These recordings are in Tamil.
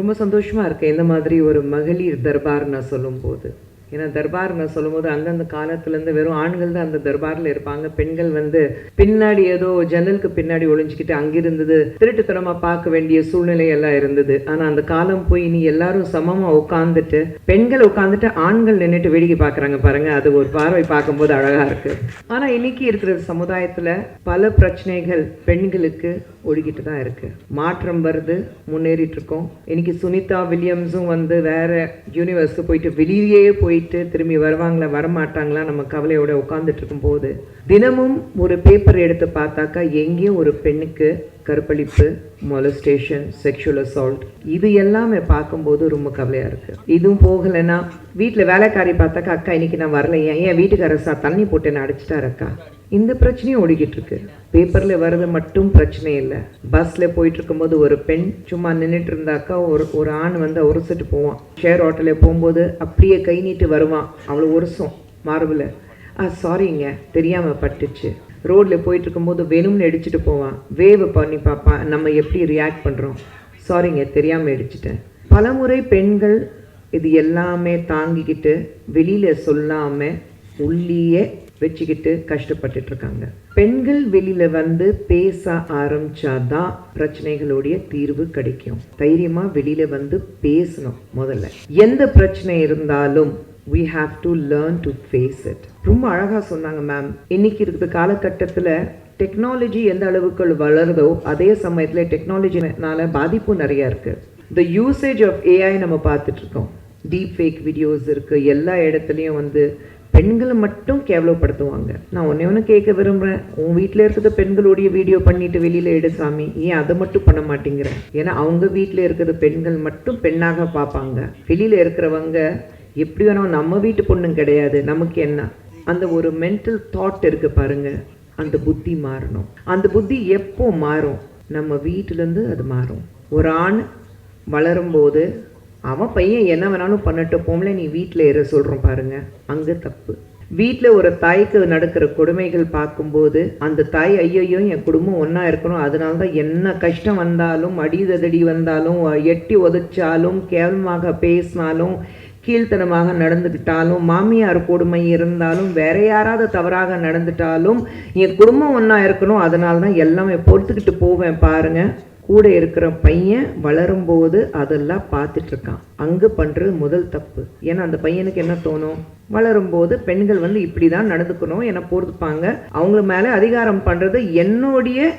ரொம்ப சந்தோஷமா இருக்கு. இந்த மாதிரி ஒரு மகளிர் தர்பார் நான் சொல்லும்போது. ஏன்னா தர்பார் நான் சொல்லும்போது அந்தந்த காலத்துலேருந்து வெறும் ஆண்கள் தான் அந்த தர்பாரில் இருப்பாங்க. பெண்கள் வந்து பின்னாடி ஏதோ ஜன்னலுக்கு பின்னாடி ஒளிஞ்சிக்கிட்டு அங்கிருந்தது திருட்டுத்தனமாக பார்க்க வேண்டிய சூழ்நிலை எல்லாம் இருந்தது. ஆனால் அந்த காலம் போய் இனி எல்லாரும் சமமாக உட்காந்துட்டு பெண்கள் உட்காந்துட்டு ஆண்கள் நின்றுட்டு வேடிக்கை பார்க்குறாங்க பாருங்க. அது ஒரு பார்வை பார்க்கும்போது அழகா இருக்கு. ஆனால் இன்னைக்கு இருக்கிற சமுதாயத்தில் பல பிரச்சனைகள் பெண்களுக்கு ஒழுகிட்டு தான் இருக்குது மாற்றம் வருது முன்னேறிட்டுருக்கோம். இன்றைக்கி சுனிதா வில்லியம்ஸும் வந்து வேற யூனிவர்ஸ்க்கு போயிட்டு வெளியே போயிட்டு திரும்பி வருவாங்களா வரமாட்டாங்களா நம்ம கவலையோட உட்காந்துட்டு இருக்கும்போது தினமும் ஒரு பேப்பர் எடுத்து பார்த்தாக்கா எங்கேயும் ஒரு பெண்ணுக்கு கற்பழிப்பு மொலஸ்டேஷன் செக்ஷுவல் அசால்ட் இது எல்லாமே பார்க்கும்போது ரொம்ப கவலையாக இருக்குது இதுவும் போகலைன்னா வீட்டில் வேலைக்காரி பார்த்தாக்கா அக்கா இன்னைக்கு நான் வரல ஏன் ஏன் வீட்டுக்காரர் சார் தண்ணி போட்டு என்ன அடிச்சிட்டாரு அக்கா? இந்த பிரச்சனையும் ஓடிக்கிட்டு இருக்கு பேப்பர்ல வர்றது மட்டும் பிரச்சனை இல்லை. பஸ்ல போயிட்டு இருக்கும்போது ஒரு பெண் சும்மா நின்றுட்டு இருந்தாக்கா ஒரு ஒரு ஆண் வந்து உரசிட்டு போவான். ஷேர் ஆட்டோல போகும்போது அப்படியே கை நீட்டு வருவான். அவ்வளோ உரசும் மார்பில் ஆ சாரிங்க தெரியாமல் பட்டுச்சு. ரோட்ல போயிட்டு இருக்கும்போது வேணும்னு அடிச்சுட்டு போவான். வேவ் பண்ணி பார்ப்பான். நம்ம எப்படி ரியாக்ட் பண்ணுறோம் சாரிங்க தெரியாமல் அடிச்சிட்டேன் பலமுறை பெண்கள் இது எல்லாமே தாங்கிக்கிட்டு வெளியில் சொல்லாமல் உள்ளேயே வச்சுக்கிட்டு கஷ்டப்பட்டுட்டு இருக்காங்க பெண்கள் வெளியில வந்து பேச ஆரம்பிச்சாதான் பிரச்சனைகளுடைய தீர்வு கிடைக்கும். தைரியமா வெளியில வந்து பேசணும் முதல்ல. எந்த பிரச்சனை இருந்தாலும் we have to learn to face it ரொம்ப அழகா சொன்னாங்க மேம் இன்னைக்கு இருக்கிற காலகட்டத்துல டெக்னாலஜி எந்த அளவுக்கு வளருதோ அதே சமயத்துல டெக்னாலஜினால பாதிப்பு நிறைய இருக்கு. த யூசேஜ் ஆஃப் ஏஐ நம்ம பார்த்துட்டு இருக்கோம் டீப் ஃபேக் வீடியோஸ் இருக்கு. எல்லா இடத்துலையும் வந்து பெண்களை மட்டும் கேவலப்படுத்துவாங்க. நான் ஒன்னே ஒன்று கேட்க விரும்புகிறேன் உன் வீட்டில் இருக்கிற பெண்களுடைய வீடியோ பண்ணிட்டு வெளியில் எடு சாமி. ஏன் அதை மட்டும் பண்ண மாட்டேங்கிற? ஏன்னா அவங்க வீட்டில் இருக்கிற பெண்கள் மட்டும் பெண்ணாக பார்ப்பாங்க. வெளியில் இருக்கிறவங்க எப்படி வேணும் நம்ம வீட்டு பொண்ணும் கிடையாது. நமக்கு என்ன? அந்த ஒரு மென்டல் தாட் இருக்குது பாருங்க. அந்த புத்தி மாறணும். அந்த புத்தி எப்போ மாறும்? நம்ம வீட்டிலேருந்து அது மாறும். ஒரு ஆண் வளரும்போது அவன் பையன் என்ன வேணாலும் பண்ணட்டு போம்ல நீ வீட்டில் ஏற சொல்கிறோம் பாருங்க. அங்கே தப்பு. வீட்டில் ஒரு தாய்க்கு நடக்கிற கொடுமைகள் பார்க்கும்போது அந்த தாய் ஐயையோ என் குடும்பம் ஒன்றா இருக்கணும். அதனால தான் என்ன கஷ்டம் வந்தாலும் அடிதடி வந்தாலும் எட்டி உதைச்சாலும் கேவலமாக பேசினாலும் கீழ்த்தனமாக நடந்துக்கிட்டாலும் மாமியார் கொடுமை இருந்தாலும் வேற யாராவது தவறாக நடந்துட்டாலும் என் குடும்பம் ஒன்றா இருக்கணும். அதனால தான் எல்லாமே பொறுத்துக்கிட்டு போவேன் பாருங்கள் கூட இருக்கிற பையன் வளரும்போது அதெல்லாம் பார்த்துட்டு இருக்கான் அங்கே பண்ணுறது முதல் தப்பு. ஏன்னா அந்த பையனுக்கு என்ன தோணும்? வளரும்போது பெண்கள் வந்து இப்படி தான் நடந்துக்கணும் என பொறுத்துப்பாங்க. அவங்க மேலே அதிகாரம் பண்ணுறது என்னுடைய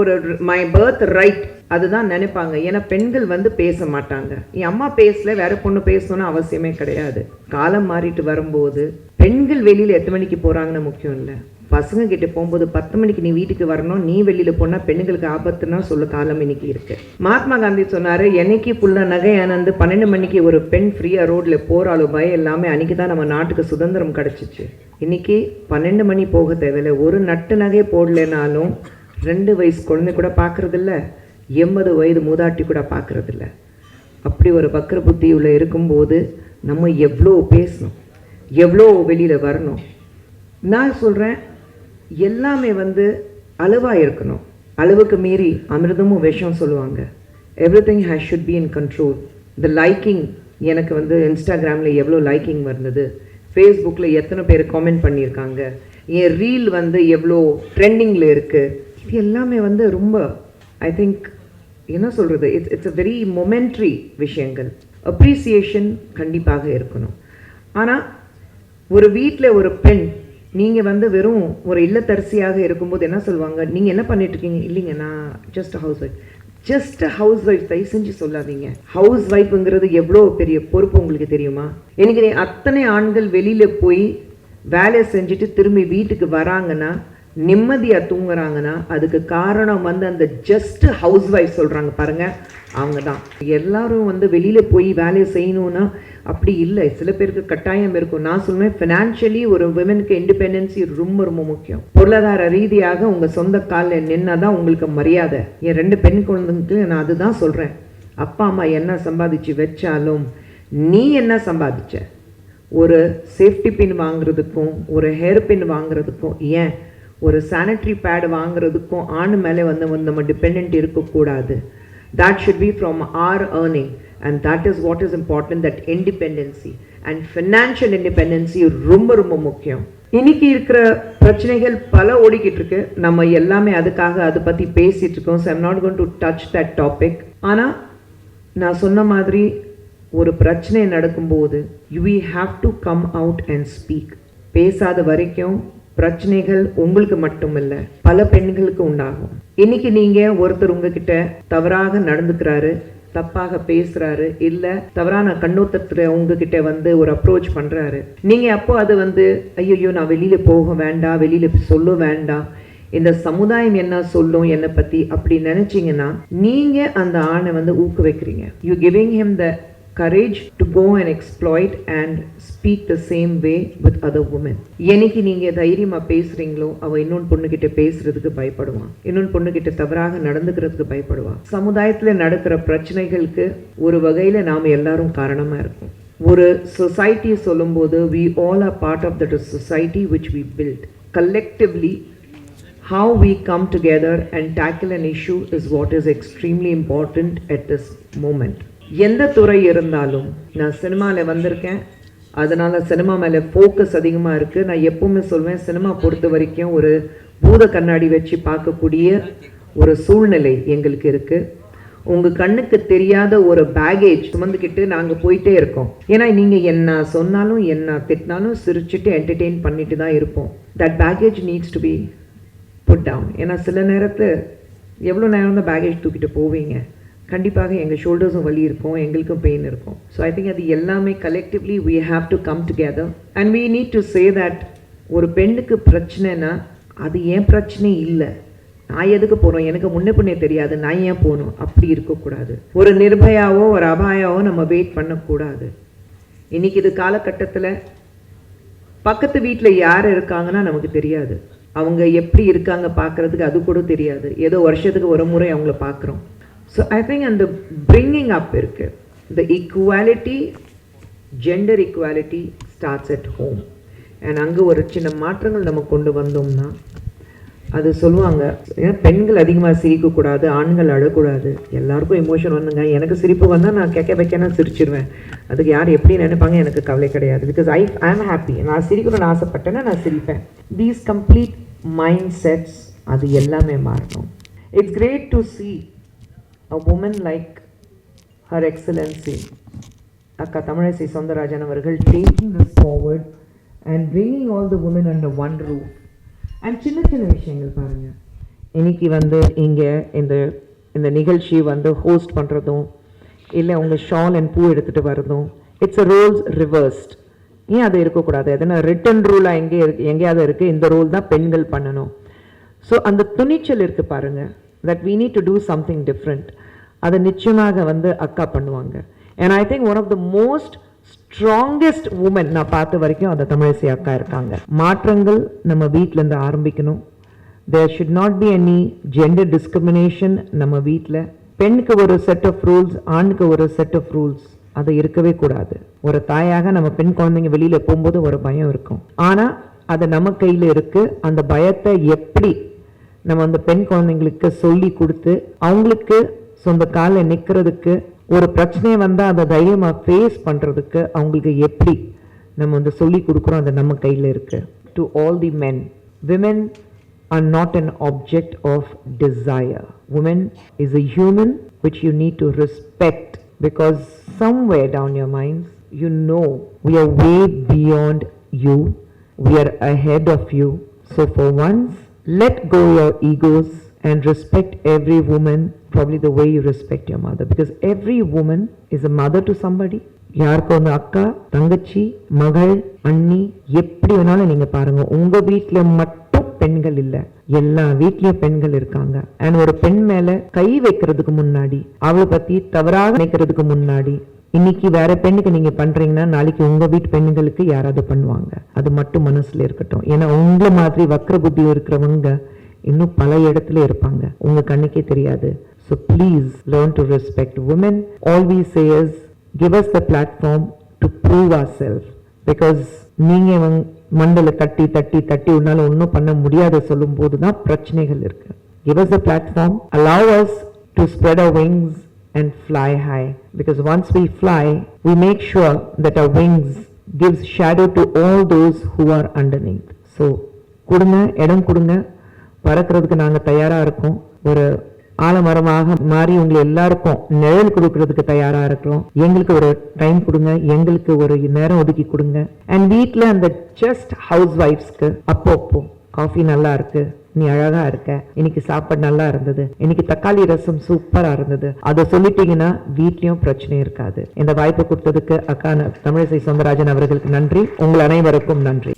ஒரு மை பர்த் ரைட் அதுதான் நினைப்பாங்க. ஏன்னா பெண்கள் வந்து பேச மாட்டாங்க. என் அம்மா பேசல வேற பொண்ணு பேசணும்னு அவசியமே கிடையாது. காலம் மாறிட்டு வரும்போது பெண்கள் வெளியில எத்தனை மணிக்கு போறாங்கன்னு முக்கியம் இல்லை. பசங்க கிட்ட போகும்போது பத்து மணிக்கு நீ வீட்டுக்கு வரணும் நீ வெளியில் போனால் பெண்களுக்கு ஆபத்துன்னா சொல்ல காலம் இன்னைக்கு இருக்கு. மகாத்மா காந்தி சொன்னார் என்னைக்கு புள்ள நகை ஆனந்து பன்னெண்டு மணிக்கு ஒரு பெண் ஃப்ரீயாக ரோட்ல போறாளோ பயம் எல்லாமே அன்றைக்கி தான் நம்ம நாட்டுக்கு சுதந்திரம் கிடச்சிச்சு. இன்னைக்கு பன்னெண்டு மணி போக தேவையில்ல. ஒரு நட்டு நகை போடலைனாலும் ரெண்டு வயசு குழந்தை கூட பார்க்கறதில்ல எண்பது வயது மூதாட்டி கூட பார்க்கறதில்ல அப்படி ஒரு வக்கர புத்தி உள்ள இருக்கும்போது நம்ம எவ்வளோ பேசணும் எவ்வளோ வெளியில் வரணும். நான் சொல்கிறேன் எல்லாமே வந்து அளவாக இருக்கணும். அளவுக்கு மீறி அமிர்தமும் விஷம் சொல்லுவாங்க. Everything has should be in control இந்த லைக்கிங் எனக்கு வந்து இன்ஸ்டாகிராமில் எவ்வளோ லைக்கிங் வந்தது. ஃபேஸ்புக்கில் எத்தனை பேர் காமெண்ட் பண்ணியிருக்காங்க. என் ரீல் வந்து எவ்வளோ ட்ரெண்டிங்கில் இருக்குது இது எல்லாமே வந்து ரொம்ப ஐ திங்க் என்ன சொல்கிறது it's it's a very momentary விஷயங்கள். அப்ரிசியேஷன் கண்டிப்பாக இருக்கணும். ஆனால் ஒரு வீட்டில் ஒரு பெண் நீங்கள் வந்து வெறும் ஒரு இல்லத்தரசியாக இருக்கும்போது என்ன சொல்லுவாங்க? நீங்கள் என்ன பண்ணிட்டு இருக்கீங்க இல்லைங்க நான் just housewife just housewife தயவு செஞ்சு சொல்லாதீங்க. ஹவுஸ் ஒய்ஃப்ங்கிறது எவ்வளோ பெரிய பொறுப்பு உங்களுக்கு தெரியுமா? எனக்கு அத்தனை ஆண்கள் வெளியில் போய் வேலையை செஞ்சுட்டு திரும்பி வீட்டுக்கு வராங்கன்னா நிம்மதியாக தூங்குறாங்கன்னா அதுக்கு காரணம் வந்து அந்த ஜஸ்ட் ஹவுஸ் ஒய்ஃப் சொல்கிறாங்க பாருங்கள் அவங்க தான் எல்லாரும் வந்து வெளியில் போய் வேலையை செய்யணும்னா அப்படி இல்லை. சில பேருக்கு கட்டாயம் இருக்கும். நான் சொல்லுவேன் ஃபினான்ஷியலி ஒரு விமனுக்கு இண்டிபெண்டன்சி ரொம்ப ரொம்ப முக்கியம். பொருளாதார ரீதியாக உங்கள் சொந்த காலில் நின்னா தான் உங்களுக்கு மரியாதை. என் ரெண்டு பெண் குழந்தைங்களுக்கு நான் அதுதான் சொல்கிறேன் அப்பா அம்மா என்ன சம்பாதிச்சு வச்சாலும் நீ என்ன சம்பாதிச்ச? ஒரு சேஃப்டி பின் வாங்குறதுக்கும் ஒரு ஹேர் பின் வாங்குறதுக்கும் ஏன் ஒரு சானிட்டரி பேடு வாங்குறதுக்கும் ஆண் மேலே வந்து வந்து நம்ம டிபெண்ட் இருக்கக்கூடாது. That should be from our earning and that is what is important that independency and financial independency ரொம்ப ரொம்ப முக்கியம். இன்னைக்கு இருக்கிற பிரச்சனைகள் பல ஓடிக்கிட்டு இருக்கு. நம்ம எல்லாமே அதுக்காக அதை பற்றி பேசிகிட்டு இருக்கோம். So I'm not gonna touch that that topic ஆனால் நான் சொன்ன மாதிரி ஒரு பிரச்சனை நடக்கும்போது we have to come out and speak பேசாத வரைக்கும் பிரச்சனைகள் உங்களுக்கு மட்டும் இல்லை பல பெண்களுக்கு உண்டாகும். இன்னைக்கு நீங்க ஒருத்தர் உங்ககிட்ட தவறாக நடந்துக்கிறாரு தப்பாக பேசுறாரு இல்ல தவறான கண்ணோட்டத்துல உங்ககிட்ட வந்து ஒரு அப்ரோச் பண்றாரு. நீங்க அப்போ அது வந்து ஐயோ நான் வெளியில போக வேண்டாம் வெளியில சொல்ல வேண்டாம். இந்த சமுதாயம் என்ன சொல்லும் என்னை பத்தி? அப்படி நினைச்சீங்கன்னா நீங்க அந்த ஆணை வந்து ஊக்குவிக்கிறீங்க. You giving him the courage to go and exploit and speak the same way with other women. என்னைக்கு நீங்க தைரியமாக பேசுகிறீங்களோ அவள் இன்னொன்று பொண்ணுக்கிட்ட பேசுறதுக்கு பயப்படுவான் இன்னொன்று பொண்ணுக்கிட்ட தவறாக நடந்துக்கிறதுக்கு பயப்படுவான் சமுதாயத்தில் நடக்கிற பிரச்சனைகளுக்கு ஒரு வகையில் நாம் எல்லாரும் காரணமாக இருக்கும் ஒரு சொசைட்டி சொல்லும்போது we all are part of that society which we build collectively how we come together and tackle an issue is what is extremely important at this moment. எந்த துறை இருந்தாலும் நான் சினிமாவில் வந்திருக்கேன். அதனால் சினிமா மேலே ஃபோக்கஸ் அதிகமாக இருக்குது நான் எப்பவுமே சொல்வேன் சினிமா பொறுத்த வரைக்கும் ஒரு பூத கண்ணாடி வச்சு பார்க்கக்கூடிய ஒரு சூழ்நிலை எங்களுக்கு இருக்குது உங்கள் கண்ணுக்கு தெரியாத ஒரு பேகேஜ் சுமந்துக்கிட்டு நாங்கள் போயிட்டே இருக்கோம். ஏன்னா நீங்கள் என்ன சொன்னாலும் என்ன திட்டினாலும் சிரிச்சுட்டு என்டர்டெயின் பண்ணிட்டு தான் இருப்போம். That baggage needs to be put down ஏன்னா சில நேரத்தில் எவ்வளோ நேரம் தான் பேகேஜ் தூக்கிட்டு போவீங்க? கண்டிப்பாக எங்கள் ஷோல்டர்ஸும் வலி இருக்கும் எங்களுக்கும் பெயின் இருக்கும். ஸோ ஐ திங்க் அது எல்லாமே collectively we have to come together and we need to say that ஒரு பெண்ணுக்கு பிரச்சனைனா அது ஏன் பிரச்சனை இல்லை? நான் எதுக்கு போகிறோம் எனக்கு முன்ன பின்னே தெரியாது. நான் ஏன் போகணும்? அப்படி இருக்கக்கூடாது. ஒரு நிர்பயாவோ ஒரு அபாயாவோ நம்ம வெயிட் பண்ணக்கூடாது. இன்னைக்கு இது காலகட்டத்தில் பக்கத்து வீட்டில் யார் இருக்காங்கன்னா நமக்கு தெரியாது. அவங்க எப்படி இருக்காங்க பார்க்கறதுக்கு அது கூட தெரியாது. ஏதோ வருஷத்துக்கு ஒரு முறை அவங்கள பார்க்குறோம். ஸோ ஐ திங்க் அந்த பிரிங்கிங் அப் இருக்குது the equality gender equality starts at home and அங்கே ஒரு சின்ன மாற்றங்கள் நம்ம கொண்டு வந்தோம்னா அது சொல்லுவாங்க ஏன்னா பெண்கள் அதிகமாக சிரிக்கக்கூடாது ஆண்கள் அழக்கூடாது? எல்லாருக்கும் எமோஷன் வந்துங்க. எனக்கு சிரிப்பு வந்தால் நான் கேட்க வைக்கனா சிரிச்சிருவேன். அதுக்கு யார் எப்படி நினைப்பாங்க எனக்கு கவலை கிடையாது. பிகாஸ் ஐ ஆம் ஹாப்பி நான் சிரிக்கணும்னு ஆசைப்பட்டேன்னா நான் சிரிப்பேன். தீஸ் கம்ப்ளீட் மைண்ட் செட்ஸ் அது எல்லாமே மாறணும். It's great to see a woman like her excellency அக்கா தமிழிசை சவுந்தரராஜன் அவர்கள் taking this forward and bringing all the women and one row and சின்ன சின்ன விஷயங்கள் பாருங்கள் இன்னைக்கு வந்து இங்கே இந்த இந்த நிகழ்ச்சி வந்து ஹோஸ்ட் பண்ணுறதும் இல்லை உங்கள் ஷால் அண்ட் பூ எடுத்துகிட்டு வரதும் இட்ஸ் அ ரோல்ஸ் ரிவர்ஸ்ட் ஏன் அது இருக்கக்கூடாது? எதனா ரிட்டன் ரூலாக எங்கே இருக்கு எங்கேயாவது இருக்குது இந்த ரோல் தான் பெண்கள் பண்ணணும். ஸோ அந்த துணிச்சல் இருக்குது பாருங்கள் that we need to do something different அதை நிச்சயமாக வந்து அக்கா பண்ணுவாங்க. And I think one of the most strongest woman நான் பார்த்த வரைக்கும் அந்த தமிழிசை அக்கா இருக்காங்க. மாற்றங்கள் நம்ம வீட்டிலேருந்து ஆரம்பிக்கணும். There should not be any gender discrimination நம்ம வீட்டில் பெண்ணுக்கு ஒரு செட் ஆஃப் ரூல்ஸ் ஆணுக்கு ஒரு செட் ஆஃப் ரூல்ஸ் அது இருக்கவே கூடாது. ஒரு தாயாக நம்ம பெண் குழந்தைங்க வெளியில் போகும்போது ஒரு பயம் இருக்கும். ஆனால் அது நம்ம கையில் இருக்குது அந்த பயத்தை எப்படி நம்ம அந்த பெண் குழந்தைங்களுக்கு சொல்லி கொடுத்து அவங்களுக்கு சொந்த காலில் நிற்கிறதுக்கு ஒரு பிரச்சனை வந்தா அதை தைரியமா ஃபேஸ் பண்றதுக்கு அவங்களுக்கு எப்படி நம்ம வந்து சொல்லி கொடுக்குறோம் அது நம்ம கையில இருக்கு to all the men women are not an object of desire. Woman is a human which you need to respect because somewhere down your minds you know we are way beyond you, we are ahead of you. So for once, let go your egos and respect every woman probably the way you respect your mother. Because every woman is a mother to somebody. யாருக்கு வந்து அக்கா தங்கச்சி மகள் அண்ணி எப்படி வேணாலும் நீங்க பாருங்க. உங்க வீட்டுல மட்டும் பெண்கள் இல்ல. எல்லா வீட்லயும் பெண்கள் இருக்காங்க. அண்ட் ஒரு பெண் மேல கை வைக்கிறதுக்கு முன்னாடி அவளை பத்தி தவறாக நினைக்கிறதுக்கு முன்னாடி இன்னைக்கு வேற பெண்ணுக்கு நீங்க பண்றீங்கன்னா நாளைக்கு உங்க வீட்டு பெண்களுக்கு யாராவது பண்ணுவாங்க. அது மட்டும் மனசுல இருக்கட்டும். ஏன்னா உங்களை மாதிரி வக்ர புத்தி இருக்கிறவங்க இன்னும் பல இடத்துல இருப்பாங்க. உங்க கண்ணுக்கே தெரியாது. So please learn to respect woman all we says give the platform to prove prove ourselves. Because நீங்க மண்டல தட்டி தட்டி தட்டி உன்னால ஒன்றும் பண்ண முடியாத சொல்லும் போது தான் பிரச்சனைகள் இருக்கு. Give us a platform allow us to spread a wings and fly high. Because once we fly, we make sure that our wings gives shadow to all those who are underneath. So, கொடுங்க இடம் கொடுங்க. பறக்கிறதுக்கு நாங்கள் தயாராக இருக்கோம். ஒரு ஆலமரமாக மாறி உங்களை எல்லாருக்கும் நிழல் கொடுக்கறதுக்கு தயாரா இருக்கிறோம். எங்களுக்கு ஒரு டைம் கொடுங்க. எங்களுக்கு ஒரு நேரம் ஒதுக்கி கொடுங்க. அண்ட் வீட்டில் அந்த ஜஸ்ட் ஹவுஸ் ஒய்ஃப்ஸ்க்கு அப்பப்போ காஃபி நல்லா இருக்கு நீ அழகா இருக்க இன்னைக்கு சாப்பாடு நல்லா இருந்தது இன்னைக்கு தக்காளி ரசம் சூப்பரா இருந்தது. அதை சொல்லிட்டீங்கன்னா வீட்லயும் பிரச்சனை இருக்காது. இந்த வாய்ப்பு கொடுத்ததுக்கு அக்கா தமிழிசை சவுந்தரராஜன் அவர்களுக்கு நன்றி. உங்கள் அனைவருக்கும் நன்றி.